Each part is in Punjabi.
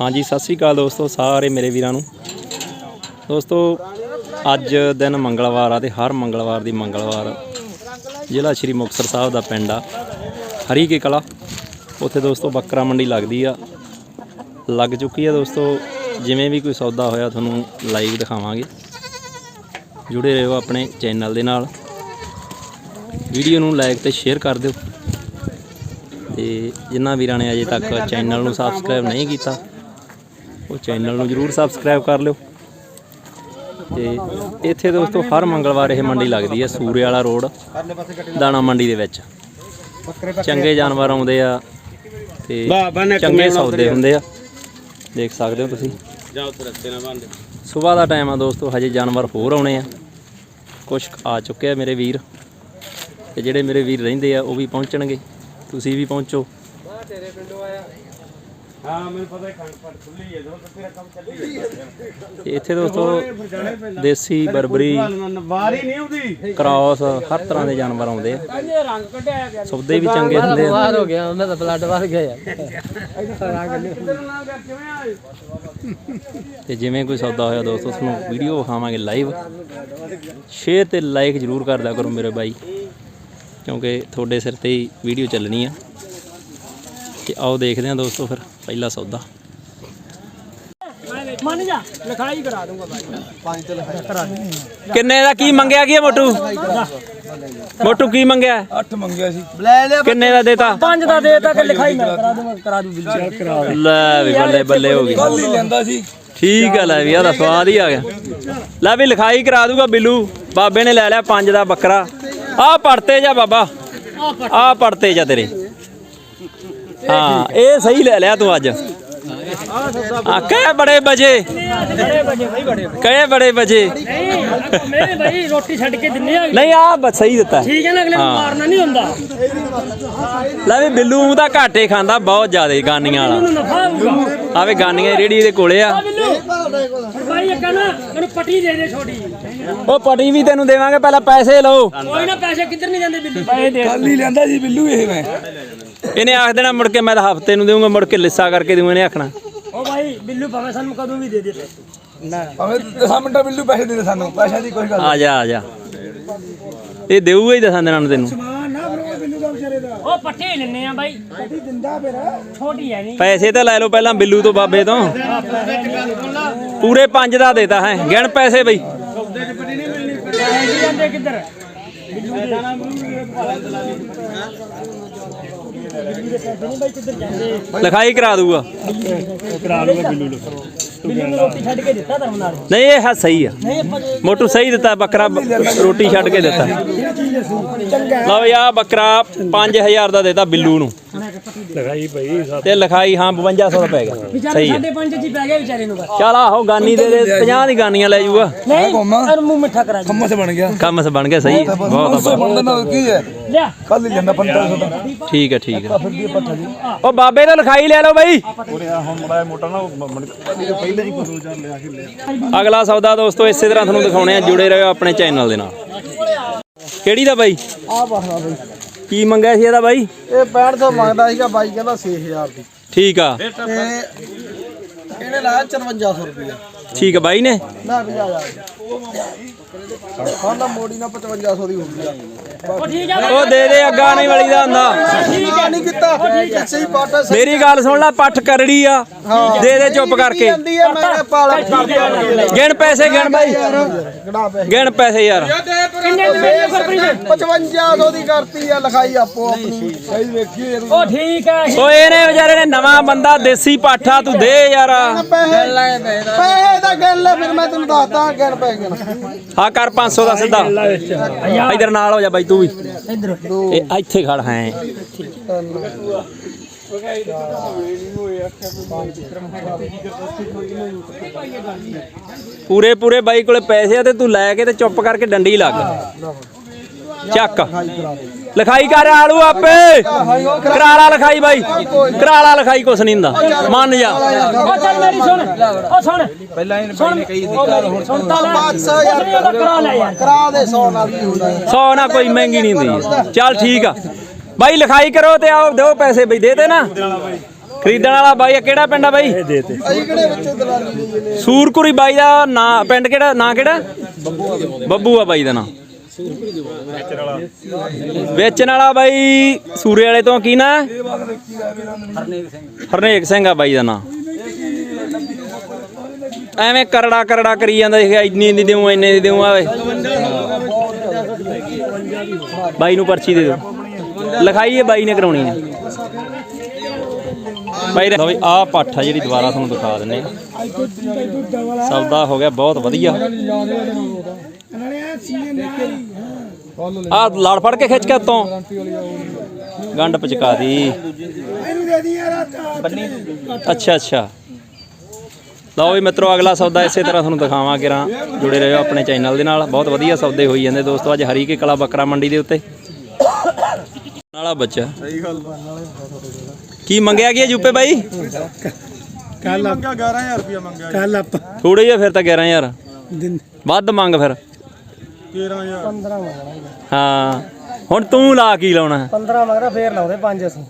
ਹਾਂਜੀ, ਸਤਿ ਸ੍ਰੀ ਅਕਾਲ ਦੋਸਤੋ, ਸਾਰੇ ਮੇਰੇ ਵੀਰਾਂ ਨੂੰ। ਦੋਸਤੋ, ਅੱਜ ਦਿਨ ਮੰਗਲਵਾਰ ਆ ਤੇ ਹਰ ਮੰਗਲਵਾਰ ਦੀ ਮੰਗਲਵਾਰ ਜ਼ਿਲ੍ਹਾ ਸ਼੍ਰੀ ਮੁਕਤਸਰ ਸਾਹਿਬ ਦਾ ਪਿੰਡ ਆ। ਹਰੀ ਕੇ ਕਲਾ? ਉੱਥੇ ਦੋਸਤੋ ਬੱਕਰਾ ਮੰਡੀ ਲੱਗਦੀ ਆ। ਲੱਗ ਚੁੱਕੀ ਆ ਦੋਸਤੋ। ਜਿਵੇਂ ਵੀ ਕੋਈ ਸੌਦਾ ਹੋਇਆ ਤੁਹਾਨੂੰ ਲਾਈਵ ਦਿਖਾਵਾਂਗੇ। ਜੁੜੇ ਰਹੋ ਆਪਣੇ ਚੈਨਲ ਦੇ ਨਾਲ। ਵੀਡੀਓ ਨੂੰ ਲਾਈਕ ਤੇ ਸ਼ੇਅਰ ਕਰ ਦਿਓ। ਤੇ ਜਿਨ੍ਹਾਂ ਵੀਰਾਂ ਨੇ ਅਜੇ ਤੱਕ ਚੈਨਲ ਨੂੰ ਸਬਸਕ੍ਰਾਈਬ ਨਹੀਂ ਕੀਤਾ ਉਹ ਚੈਨਲ ਨੂੰ ਜਰੂਰ ਸਬਸਕ੍ਰਾਈਬ ਕਰ ਲਿਓ। ਤੇ ਇੱਥੇ ਦੋਸਤੋ ਹਰ ਮੰਗਲਵਾਰ ਇਹ ਮੰਡੀ ਲੱਗਦੀ ਹੈ ਸੂਰੇ ਵਾਲਾ ਰੋਡ ਦਾਣਾ ਮੰਡੀ ਦੇ ਵਿੱਚ। ਚੰਗੇ ਜਾਨਵਰ ਆਉਂਦੇ ਆ ਤੇ ਚੰਗੇ ਸੌਦੇ ਹੁੰਦੇ ਆ। ਦੇਖ ਸਕਦੇ ਹੋ ਤੁਸੀਂ। ਜਾ ਉੱਥੇ ਰਸਤੇ ਨਾਲ ਬੰਦ। ਸਵੇਰ ਦਾ ਟਾਈਮ ਆ ਦੋਸਤੋ ਹਜੇ ਜਾਨਵਰ ਹੋਰ ਆਉਣੇ ਆ। ਕੁਝ ਆ ਚੁੱਕੇ ਆ ਮੇਰੇ ਵੀਰ। ਤੇ ਜਿਹੜੇ ਮੇਰੇ ਵੀਰ ਰਹਿੰਦੇ ਆ ਉਹ ਵੀ ਪਹੁੰਚਣਗੇ। ਤੁਸੀਂ ਵੀ ਪਹੁੰਚੋ। ਹਾਂ ਮੈਨੂੰ ਪਤਾ ਹੈ ਖੰਡ ਪਟ ਖੁੱਲੀ ਹੈ ਜੋ ਤੇਰਾ ਕੰਮ ਚੱਲੀ ਹੈ ਤੇ ਇੱਥੇ ਦੋਸਤੋ ਦੇਸੀ ਬਰਬਰੀ ਵਾਰੀ ਨਹੀਂ ਆਉਂਦੀ। ਕ੍ਰਾਸ ਹਰ ਤਰ੍ਹਾਂ ਦੇ ਜਾਨਵਰ ਆਉਂਦੇ ਆ। ਰੰਗ ਕੱਢਿਆ ਗਿਆ। ਸੌਦੇ ਵੀ ਚੰਗੇ ਹੁੰਦੇ ਆ। ਬਾਹਰ ਹੋ ਗਿਆ ਉਹਨਾਂ ਦਾ ਬਲੱਡ ਵੱਧ ਗਿਆ ਯਾਰ। ਤੇ ਜਿਵੇਂ ਕੋਈ ਸੌਦਾ ਹੋਇਆ ਦੋਸਤੋ ਤੁਹਾਨੂੰ ਵੀਡੀਓ ਵਿਖਾਵਾਂਗੇ ਲਾਈਵ ਸ਼ੇਅਰ ਤੇ ਲਾਈਕ ਜਰੂਰ ਕਰ ਦਿਆ ਕਰੋ ਮੇਰੇ ਬਾਈ। ਕਿਉਂਕਿ ਤੁਹਾਡੇ ਸਿਰ ਤੇ ਹੀ ਵੀਡੀਓ ਚੱਲਣੀ ਆ। ਤੇ ਆਓ ਦੇਖਦੇ ਹਾਂ ਦੋਸਤੋ ਫਿਰ ਪਹਿਲਾ ਸੌਦਾ। ਮੰਨ ਜਾ ਲਿਖਾਈ ਕਰਾ ਦੂੰਗਾ ਬਾਈ। ਕਿੰਨੇ ਦਾ ਕੀ ਮੰਗਿਆ ਕੀ ਮੋਟੂ? ਮੋਟੂ ਕੀ ਮੰਗਿਆ? 8 ਮੰਗਿਆ ਸੀ। ਕਿੰਨੇ ਦਾ ਦੇਤਾ? ਪੰਜ ਦਾ ਦੇ ਤਾਂ ਕਿ ਲਿਖਾਈ ਮੈਂ ਕਰਾ ਦੂੰਗਾ ਕਰਾ ਦੂੰ ਬਿਲ ਕਰਾ ਲੈ ਵੀ ਬੱਲੇ ਬੱਲੇ ਹੋ ਗਈ। ਹੀ ਲੈਂਦਾ ਸੀ। ਠੀਕ ਆ ਲੈ ਵੀ ਇਹਦਾ ਸਵਾਦ ਹੀ ਆ ਗਿਆ। ਲੈ ਵੀ ਲਿਖਾਈ ਕਰਾ ਦੂਗਾ ਬਿੱਲੂ। ਬਾਬੇ ਨੇ ਲੈ ਲਿਆ ਪੰਜ ਦਾ ਬੱਕਰਾ। ਆਹ ਪੜਤੇ ਜਾ ਬਾਬਾ। ਆਹ ਪੜਤੇ ਜਾ ਤੇਰੇ। ਹਾਂ ਇਹ ਸਹੀ ਲੈ ਲਿਆ ਤੂੰ ਅੱਜ। ਆ ਕਹੇ ਬੜੇ ਵਜੇ। ਕਹੇ ਬੜੇ ਬਜੇ ਨਹੀਂ ਮੇਰੇ ਭਾਈ ਰੋਟੀ ਛੱਡ ਕੇ ਦਿੰਨੇ ਆ ਨਹੀਂ ਆ ਬਸ ਸਹੀ ਦਿੱਤਾ। ਠੀਕ ਹੈ। ਨਾ ਅਗਲੇ ਨੂੰ ਹਾਂ। ਮਾਰਨਾ ਨਹੀਂ ਹੁੰਦਾ ਲੈ ਵੀ ਬਿੱਲੂ ਤਾਂ ਘਾਟੇ ਖਾਂਦਾ ਬਹੁਤ ਜ਼ਿਆਦਾ ਗਾਨੀਆਂ ਵਾਲਾ। ਆਵੇ ਗਾਨੀਆਂ ਦੀ ਰੇੜੀ ਇਹਦੇ ਕੋਲੇ ਆ। ਭਾਈ ਇਹ ਕਹਿੰਦਾ ਮੈਨੂੰ ਪੱਟੀ ਦੇ ਦੇ ਛੋਟੀ ਉਹ ਪਟੀ ਵੀ ਤੈਨੂੰ ਦੇਵਾਂਗੇ ਪਹਿਲਾਂ ਪੈਸੇ ਲਓ। ਕੋਈ ਨਾ ਪੈਸੇ ਕਿੱਧਰ ਨਹੀਂ ਜਾਂਦੇ ਬਿੱਲੂ? ਪੈਸੇ ਦੇ ਕੱਲ ਹੀ ਲੈਂਦਾ ਸੀ ਬਿੱਲੂ ਇਹ ਮੈਂ। ਇਹਨੇ ਆਖ ਦੇਣਾ ਮੁੜ ਕੇ ਮੈਂ ਤਾਂ ਹਫ਼ਤੇ ਨੂੰ ਦੇਵਾਂਗਾ ਮੁੜ ਕੇ ਲਿੱਸਾ ਕਰਕੇ ਦੇਵਾਂ ਇਹਨੇ ਆਖਣਾ। ਉਹ ਭਾਈ ਬਿੱਲੂ ਭਾਵੇਂ ਸਾਨੂੰ ਕਦੋਂ ਵੀ ਦੇ ਦੇ। ਨਾ। ਭਾਵੇਂ 10 ਮਿੰਟਾਂ ਬਿੱਲੂ ਪੈਸੇ ਦੇ ਦੇ ਸਾਨੂੰ ਪੈਸਿਆਂ ਦੀ ਕੋਈ ਗੱਲ ਆ ਜਾ ਆ ਜਾ। ਇਹ ਦੇਊਗਾ ਹੀ ਦਸਾਂ ਦਿਨਾਂ ਨੂੰ ਤੈਨੂੰ। ਉਹ ਪੱਟੀ ਲੈਣੇ ਆ ਭਾਈ ਪੱਟੀ ਦਿੰਦਾ ਫਿਰ। ਛੋਟੀ ਹੈ ਨਹੀਂ। ਪੈਸੇ ਤਾਂ ਲੈ ਲਓ ਪਹਿਲਾਂ ਬਿੱਲੂ ਤੋਂ ਬਾਬੇ ਤੋਂ। ਪੂਰੇ ਪੰਜ ਦਾ ਦੇਤਾ ਹੈ। ਗਿਣ ਪੈਸੇ ਬਈ। ਪੈਸੇ ਜਾਂਦੇ ਕਿੱਧਰ? ਬਿੱਲੂ ਦੇ ਬਿੱਲੂ ਦੇ। ਪੈਸੇ ਨਹੀਂ ਭਾਈ ਕਿੱਧਰ ਜਾਂਦੇ ਲਿਖਾਈ ਕਰਾ ਦੂਗਾ ਬਿੱਲੂ ਨੂੰ ਰੋਟੀ ਛੱਡ ਕੇ ਦਿੱਤਾ ਧਰਮ ਨਾਲ। ਨਹੀਂ ਇਹ ਹੈ ਸਹੀ ਆ। ਨਹੀਂ ਆਪਾਂ ਜੇ ਮੋਟੂ ਸਹੀ ਦਿੱਤਾ ਬੱਕਰਾ ਰੋਟੀ ਛੱਡ ਕੇ ਦਿੱਤਾ। ਲਓ ਯਾ ਬੱਕਰਾ 5000 ਦਾ ਦੇਤਾ ਬਿੱਲੂ ਨੂੰ। ਲਗਾਈ ਭਾਈ ਤੇ ਲਿਖਾਈ ਹਾਂ 5200 ਦਾ ਪੈ ਗਿਆ। ਵਿਚਾਰੇ ਸਹੀ ਆ ਸਾਡੇ ਪੰਜ ਜੀ ਪੈ ਗਏ ਵਿਚਾਰੇ ਨੂੰ ਬਸ। ਚੱਲ ਆਹੋ ਗਾਨੀ ਦੇ ਦੇ 50 ਦੀ ਗਾਨੀਆਂ ਲੈ ਜੂਗਾ ਨਹੀਂ ਅਰ ਮੂੰਹ ਮਿੱਠਾ ਕਰਾ ਜੀ ਕੰਮਾਂ ਸੇ ਬਣ ਗਿਆ। ਕੰਮ ਸ ਬਣ ਗਿਆ ਸਹੀ ਬਹੁਤ ਬਹੁਤ। ਬਣਦਾ ਨਾਲ ਕੀ ਹੈ? ਲਿਆ। ਕੱਲ ਹੀ ਲੈਂਦਾ 1500 ਦਾ। ਠੀਕ ਹੈ ਠੀਕ ਹੈ। ਫਿਰ ਦੀ ਪੱਠਾ ਜੀ। ਉਹ ਬਾਬੇ ਤੋਂ ਲਿਖਾਈ ਲੈ ਲਓ ਬਈ। ਉਹਨੇ ਹੁਣ ਮੜਾ ਮੋਟਾ ਨਾ ਪਹਿਲਾਂ ਹੀ ਕੋਈ 2000 ਲਿਆ ਕੇ ਲਿਆ। ਅਗਲਾ ਸੌਦਾ ਦੋਸਤੋ ਇਸੇ ਤਰ੍ਹਾਂ ਤੁਹਾਨੂੰ ਦਿਖਾਉਣੇ ਆ ਜੁੜੇ ਰਹੋ ਆਪਣੇ ਚੈਨਲ ਦੇ ਨਾਲ। ਕਿਹੜੀ ਦਾ ਬਾਈ? ਆ ਬਾਹਰਾ ਬਈ। ਕੀ ਮੰਗਿਆ ਸੀ ਇਹਦਾ ਬਾਈ? ਇਹ 65 ਤੋਂ ਮੰਗਦਾ ਸੀਗਾ ਬਾਈ ਕਹਿੰਦਾ 6000 ਦੀ। ਠੀਕ ਆ। ਤੇ ਇਹਨੇ ਲਾਇਆ 5400 ਰੁਪਏ ਠੀਕ ਆ ਬਾਈ ਨੇ? ਨਾ 50000 ਹੁਣ ਤਾਂ ਮੋੜੀ ਨਾਲ 5500 ਦੀ ਹੋ ਗਈ ਆ। ਉਹ ਠੀਕ ਆ ਉਹ ਦੇ ਦੇ ਅੱਗਾ ਨਹੀਂ ਵਲੀ ਦਾ ਹੁੰਦਾ। ਠੀਕ ਆ। ਨਹੀਂ ਕੀਤਾ। ਸਹੀ ਪਾਟਾ ਸਹੀ ਮੇਰੀ ਗੱਲ ਸੁਣ ਲੈ ਪੱਠ ਕਰੜੀ ਆ। ਦੇ ਦੇ ਚੁੱਪ ਕਰਕੇ। ਗਿਣ ਪੈਸੇ ਗਿਣ ਬਾਈ। ਗਿਣ ਪੈਸੇ। ਯਾਰ। ਕਿੰਨੇ ਦੀ ਮਿਲੀ ਗੁਰਪ੍ਰੀਤ 5500 ਦੀ ਕਰਤੀ ਆ ਲਿਖਾਈ ਆਪੋ ਆਪਣੀ। ਸਹੀ ਵੇਖੀ ਉਹ ਠੀਕ ਹੈ ਓਏ ਇਹਨੇ ਵਿਚਾਰੇ ਨੇ ਨਵਾਂ ਬੰਦਾ ਦੇਸੀ ਪਾਠਾ ਤੂੰ ਦੇ ਯਾਰ। ਪੈਸੇ ਦਾ ਗੱਲ ਆ, ਫਿਰ ਮੈਂ ਤੈਨੂੰ ਦੱਸਦਾ ਗਿਣ ਪੈ ਗਿਣ। ਹਾਂ ਕਰ 500 ਦਾ ਸਿੱਧਾ। ਇਧਰ ਨਾਲ ਹੋ ਜਾ ਬਾਈ ਤੂੰ ਵੀ। ਇਧਰ। ਇੱਥੇ ਖੜ ਹੈ। ਪੂਰੇ ਪੂਰੇ ਬਾਈ ਕੋਲੇ ਪੈਸੇ ਆ ਤੇ ਤੂੰ ਲੈ ਕੇ ਤੇ ਚੁੱਪ ਕਰਕੇ ਡੰਡੀ ਲੱਗ। ਚੱਕ। ਲਿਖਾਈ ਕਰ ਆਲੂ ਆਪੇ। ਕਰਾਲਾ ਲਿਖਾਈ ਬਾਈ। ਕਰਾਲਾ ਲਿਖਾਈ ਕੁਛ ਨਹੀਂ ਹੁੰਦਾ। ਮੰਨ ਜਾ। ਉਹ ਚੱਲ ਮੇਰੀ ਸੁਣ। ਉਹ ਸੁਣ। ਪਹਿਲਾਂ ਇਹਨੇ ਬਾਈ ਨੇ ਕਹੀ ਦਿੱਤਾ ਸੁਣ ਤਾਂ ਲੈ। 5000 ਉਹਦਾ ਕਰਾ ਲੈ ਯਾਰ। ਕਰਾ ਦੇ 100 ਨਾਲ ਕੀ ਹੁੰਦਾ। ਹੈ। ਸੌ ਨਾ ਕੋਈ ਮਹਿੰਗੀ ਨਹੀਂ ਹੁੰਦੀ। ਚੱਲ ਠੀਕ ਆ। ਬਾਈ ਲਿਖਾਈ ਕਰੋ ਤੇ ਆਓ ਦਿਓ ਪੈਸੇ ਬਈ ਦੇ ਤੇ ਨਾ। ਖਰੀਦਣ ਵਾਲਾ ਬਾਈ ਆ, ਕਿਹੜਾ ਪਿੰਡ ਆ ਬਾਈ? ਸੂਰਕੁਰੀ ਬਾਈ ਦਾ ਨਾਂ ਪਿੰਡ ਕਿਹੜਾ ਨਾਂ ਕਿਹੜਾ? ਬੱਬੂ ਆ ਬਾਈ। ਦਾ ਨਾਂ। ਵੇਚਣ ਵਾਲਾ। ਬਾਈ ਸੂਰੇ ਵਾਲੇ ਤੋਂ ਕੀ ਨਾਂ ਹਰਨੇਕ ਸਿੰਘ। ਆ ਬਾਈ ਦਾ ਨਾਂ। ਐਵੇਂ ਕਰੜਾ ਕਰੜਾ ਕਰੀ ਜਾਂਦਾ ਇਹ ਇੰਨੀ ਦੀ ਦੇਉ ਇੰਨੇ ਦੀ ਦੇਉ ਆਵੇ। ਬਾਈ ਨੂੰ ਪਰਚੀ ਦੇ ਦਿਓ। ਲਿਖਾਈ ਇਹ ਬਾਈ ਨੇ ਕਰਾਉਣੀ ਹੈ। ਬਾਈ ਲਓ ਵੀ ਆਹ ਪੱਠ ਆ ਜਿਹੜੀ ਦੁਬਾਰਾ ਤੁਹਾਨੂੰ ਦਿਖਾ ਦਿੰਨੇ ਆ। ਸੌਦਾ ਹੋ ਗਿਆ ਬਹੁਤ ਵਧੀਆ। ਆ ਲੜ ਫੜ ਕੇ ਖਿੱਚ ਕੇ ਉੱਤੋਂ। ਗੰਢ ਪਚਕਾ ਦੀ। ਅੱਛਾ ਅੱਛਾ। ਲਓ ਵੀ ਮਿੱਤਰੋ, ਅਗਲਾ ਸੌਦਾ ਇਸੇ ਤਰ੍ਹਾਂ ਤੁਹਾਨੂੰ ਦਿਖਾਵਾਂਗੇ ਰਾਂ। ਜੁੜੇ ਰਹੋ ਆਪਣੇ ਚੈਨਲ ਦੇ ਨਾਲ। ਬਹੁਤ ਵਧੀਆ ਸੌਦੇ ਹੋਈ ਜਾਂਦੇ ਦੋਸਤੋ, ਅੱਜ ਹਰੀਕੇ ਕਲਾ ਬੱਕਰਾ ਮੰਡੀ ਦੇ ਉੱਤੇ। ਨਾਲਾ ਬੱਚਾ। ਸਹੀ ਗੱਲ ਕੀ ਮੰਗਿਆ ਗਿਆ ਜੂਪੇ ਬਾਈ? ਕੱਲ ਮੰਗਿਆ? 11000 ਰੁਪਇਆ ਮੰਗਿਆ ਕੱਲ ਆਪਾਂ ਥੋੜੇ ਜਿਹਾ ਫਿਰ ਤਾਂ 11000 ਦਿਨ ਵੱਧ ਮੰਗ ਫਿਰ। 13000 15 ਮੰਗਣਾ ਹਾਂ। ਹੁਣ ਤੂੰ ਲਾ ਕੀ ਲਾਉਣਾ? 15 ਮੰਗਣਾ ਫੇਰ ਲਾਉਂਦੇ ਪੰਜ ਅਸੀਂ।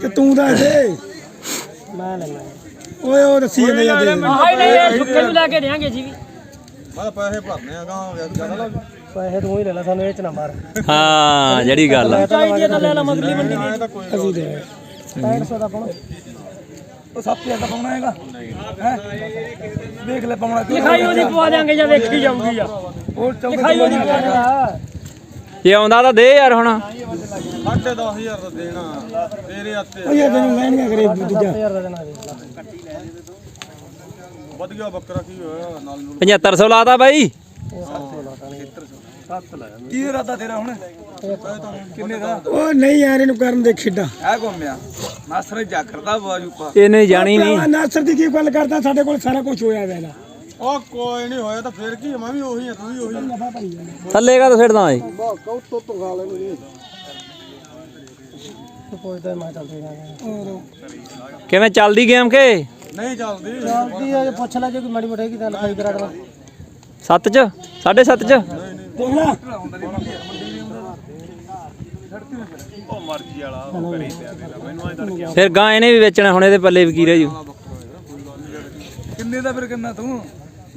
ਕਿ ਤੂੰ ਦੱਸ ਦੇ। ਮੈਂ ਲੈਣਾ ਓਏ ਉਹ ਰੱਸੀ ਜਾਂਦੇ ਜਾਂਦੇ। ਹਾਈ ਨਹੀਂ ਸੁੱਕੇ ਨੂੰ ਲੈ ਕੇ ਦੇਾਂਗੇ ਜੀ ਵੀ। ਮੈਂ ਪੈਸੇ ਭਰਨੇ ਆ ਗਾਂ ਜ਼ਿਆਦਾ ਲੱਗ ਪੈਸੇ ਤੂੰ ਹੀ ਲੈ ਲੈ ਸਾਨੂੰ ਇਹ ਚ ਨਾ ਮਾਰ। ਹਾਂ ਜਿਹੜੀ ਗੱਲ ਆ। ਚਾਹੀਦੀ ਤਾਂ ਲੈ ਲਾ ਮਗਲੀ ਮੰਡੀ ਦੀ। ਅਸੀਂ ਦੇ 6500 ਦਾ ਪਾਉਣਾ। ਉਹ 7000 ਦਾ ਪਾਉਣਾ ਹੈਗਾ। ਹੈ? ਦੇਖ ਲੈ ਪਾਉਣਾ ਲਿਖਾਈ ਉਹਦੀ ਪਵਾ ਦਿਆਂਗੇ ਜਾਂ ਵੇਖੀ ਜਾਊਗੀ ਆ। ਉਹ ਲਿਖਾਈ ਉਹਦੀ ਪਵਾ ਦਿਆਂਗੇ ਜੇ ਆਉਂਦਾ ਤਾਂ ਦੇ ਯਾਰ ਹੁਣ। ਸਾਢੇ 10000 ਦਾ ਦੇਣਾ ਤੇਰੇ ਹੱਥੇ। ਉਹ ਇਹ ਤੈਨੂੰ ਲੈਣੀਆਂ ਕਰੇ ਦੂਜਾ। 7000 ਦਾ ਦੇਣਾ ਵਧੀਆ ਬੱਕਰਾ ਕੀ ਹੋਇਆ? ਨਾਲ ਨੂੰ 7500 ਲਾਤਾ ਬਾਈ। ਕੀ ਇਰਾਦਾ ਤੇਰਾ ਹੁਣ? ਕਿੰਨੇ ਦਾ? ਉਹ ਨਹੀਂ ਯਾਰ ਇਹਨੂੰ ਕਰਨ ਦੇ ਖੇਡਾਂ। ਆ ਘੁੰਮਿਆ। ਮਾਸਰ ਜਾਗਰਦਾ ਬਾਜੂ ਪਾ। ਇਹਨੇ ਜਾਣੀ ਨਹੀਂ। ਨਾਸਰ ਦੀ ਕੀ ਗੱਲ ਕਰਦਾ? ਸਾਡੇ ਕੋਲ ਸਾਰਾ ਕੁਝ ਹੋਇਆ ਵੇਲਾ ਉਹ ਕੋਈ ਨਹੀਂ ਹੋਇਆ ਤਾਂ ਫੇਰ ਕੀ ਮੈਂ ਵੀ ਉਹੀ ਆ ਤੂੰ ਵੀ ਉਹੀ ਆ। ਥੱਲੇ ਕਾ ਛੱਡਦਾ ਏ ਤੋਂ ਕਿਵੇਂ ਚੱਲਦੀ ਗੇਮ ਕੇ ਨਹੀਂ ਚੱਲਦੀ। ਚੱਲਦੀ ਆ ਜੇ ਪੁੱਛ ਲੈ ਜੇ ਕੋਈ ਮਾੜੀ ਮੋਟੀ ਹੈਗੀ ਤਾਂ ਲਿਖਾਈ ਕਰਾ ਦੇਣਾ 7 ਚ? 7.5 ਚ? ਦੇਖ ਲੈ। ਉਹ ਮਰਜ਼ੀ ਵਾਲਾ ਉਹ ਕਰੀ ਪਿਆ ਦੇ ਮੈਨੂੰ ਐਂ ਤੜਕੇ ਫਿਰ ਗਾਂ ਇਹਨੇ ਵੀ ਵੇਚਣਾ ਹੁਣ ਇਹਦੇ ਪੱਲੇ ਵੀ ਕੀ ਰਹਿ ਜੂ? ਕਿੰਨੇ ਦਾ ਫਿਰ ਕਿੰਨਾ ਤੂੰ?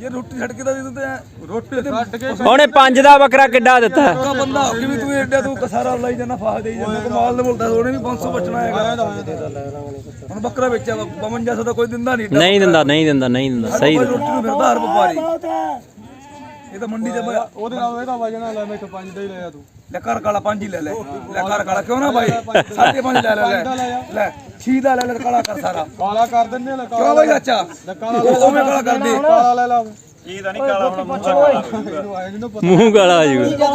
ਇਹ ਰੋਟੀ ਛੱਡ ਕੇ ਦਾ ਵੀ ਤੂੰ ਤੇ ਰੋਟੀ ਛੱਡ ਕੇ ਉਹਨੇ 5 ਦਾ ਬੱਕਰਾ ਕਿੱਡਾ ਦਿੱਤਾ। ਕਾ ਬੰਦਾ ਹੋ ਕੇ ਵੀ ਤੂੰ ਐਡਾ ਤੂੰ ਸਾਰਾ ਲਾਈ ਜਾਂਦਾ ਫਾਹ ਦੇਈ ਜਾਂਦਾ ਕਮਾਲ ਦੇ ਬੋਲਦਾ ਉਹਨੇ ਵੀ 500 ਬਚਣਾ ਹੈਗਾ। ਹੁਣ ਬੱਕਰਾ ਵੇਚਿਆ 5200 ਦਾ ਕੋਈ ਦਿੰਦਾ ਨਹੀਂ ਨਹੀਂ ਦਿੰਦਾ ਨਹੀਂ ਦਿੰਦਾ ਨਹੀਂ ਦਿੰਦਾ ਸਹੀ ਦਿੰਦਾ। ਰੋਟੀ ਨੂੰ ਫਿਰਦਾ ਹਰ ਵਪਾਰੀ। ਇਹ ਤਾਂ ਮੰਡੀ ਦੇ ਉਹਦੇ ਨਾਲ ਇਹਦਾ ਵਜਣਾ ਲੈ ਮੈਂ ਇੱਥੇ ਪੰਜ ਦਾ ਹੀ ਲਿਆ ਤੂੰ। ਲੈ ਕਰ ਕਾਲਾ ਪੰਜ ਹੀ ਲੈ ਲੈ। ਲੈ ਕਰ ਕਾਲਾ ਕਿਉਂ ਨਾ ਬਾਈ? ਸਾਢੇ ਪੰਜ ਲੈ ਲੈ। ਲੈ ਲੈ ਛੀ ਦਾ ਲੈ ਲੈ ਕਾਲਾ ਕਰ ਸਾਰਾ। ਕਾਲਾ ਕਰ ਦਿੰਨੇ ਲੈ ਕਿਉਂ ਬਾਈ ਚਾਚਾ? ਕਾਲਾ ਉਹ ਮੈਂ ਕਾਲਾ ਕਰ ਦੇ ਕਾਲਾ ਲੈ ਲਾ ਤਾਂ ਨਹੀਂ ਕਾਲਾ ਹੁਣ ਮੂੰਹ ਇਹਨੂੰ ਆਏ ਨੂੰ ਮੂੰਹ ਗਾਲਾ ਆ ਜੂਗਾ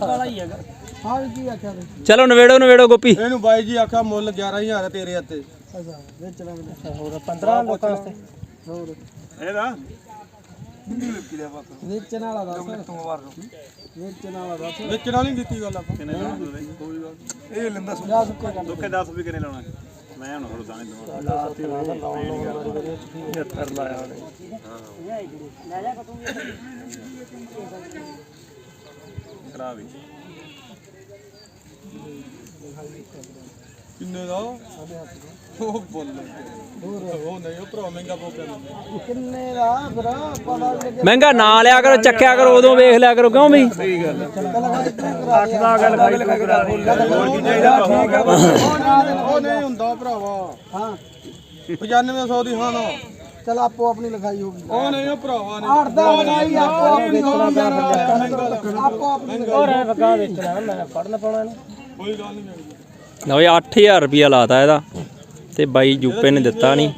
ਕਾਲਾ ਹੀ ਹੈਗਾ। ਹਾਂ ਕੀ ਆਖਿਆ ਬਈ ਚਲੋ ਨਵੇੜੋ ਨਵੇੜੋ ਗੋਪੀ। ਇਹਨੂੰ ਬਾਈ ਜੀ ਆਖਿਆ ਮੁੱਲ 11000 ਹੈ ਤੇਰੇ ਹੱਥੇ। ਅੱਛਾ ਵੇਚ ਲਾਂਗੇ। ਹੋਰ 15 ਲੋਕਾਂ ਵਾਸਤੇ। ਹੋਰ। ਇਹਦਾ ਵੇਚਣ ਵਾਲਾ ਦੱਸ। ਵੇਚਣ ਵਾਲਾ ਦੱਸ। ਵੇਚਣ ਵਾਲੀ ਕੀਤੀ ਗੱਲ ਆਪਾਂ। ਕਿੰਨੇ ਕੋਈ ਗੱਲ ਇਹ ਲੈਂਦਾ ਸੁਣ ਜਾ ਸੁੱਕੇ ਕਰ ਦੁੱਕੇ 10 ਵੀ ਕਿੰਨੇ ਲਾਉਣਾ? ਮੈਂ ਹੁਣ ਹੋਰ ਦਾਣੇ ਦਵਾਂ। ਖਰਾਬ ਹੀ। ਕਿੰਨੇ ਦਾ? ਉਹ ਬੋਲੇ। ਉਹ ਨਹੀਂ ਉਹ ਭਰਾ ਮਹਿੰਗਾ ਮੈਨੂੰ ਕਿੰਨੇ ਦਾ ਫਿਰ ਪਤਾ ਲੱਗੇ ਮਹਿੰਗਾ ਨਾ ਲਿਆ ਕਰੋ ਚੱਕਿਆ ਕਰੋ ਉਦੋਂ ਵੇਖ ਲਿਆ ਕਰੋ ਕਿਉਂ ਬਈ? ਉਹ ਨਹੀਂ ਹੁੰਦਾ ਭਰਾਵਾ। ਹਾਂ। 9500 ਦੀ ਹਾਂ ਨਾ। ਚਲ ਆਪੋ ਆਪਣੀ ਲਿਖਾਈ ਹੋਗੀ ਉਹ ਨਹੀਂ ਉਹ ਭਰਾਵਾ ਨਹੀਂ। ਅੜਦਾ ਲਿਖਾਈ ਆਪੋ ਆਪਣੀ ਹੋਗੀ ਆਪੋ ਆਪਣੀ ਹੋਰ ਹੈ ਵਗਾ ਵੇਚਣਾ ਮੈਂ ਪੜਨ ਪਾਉਣਾ ਇਹਨੂੰ। ਕੋਈ ਗੱਲ ਨਹੀਂ। ਲਓ ਇਹ 8000 ਰੁਪਿਆ ਲਾਤਾ ਇਹਦਾ ਤੇ ਬਾਈ ਜੂਪੇ ਨੇ ਦਿੱਤਾ ਨਹੀਂ।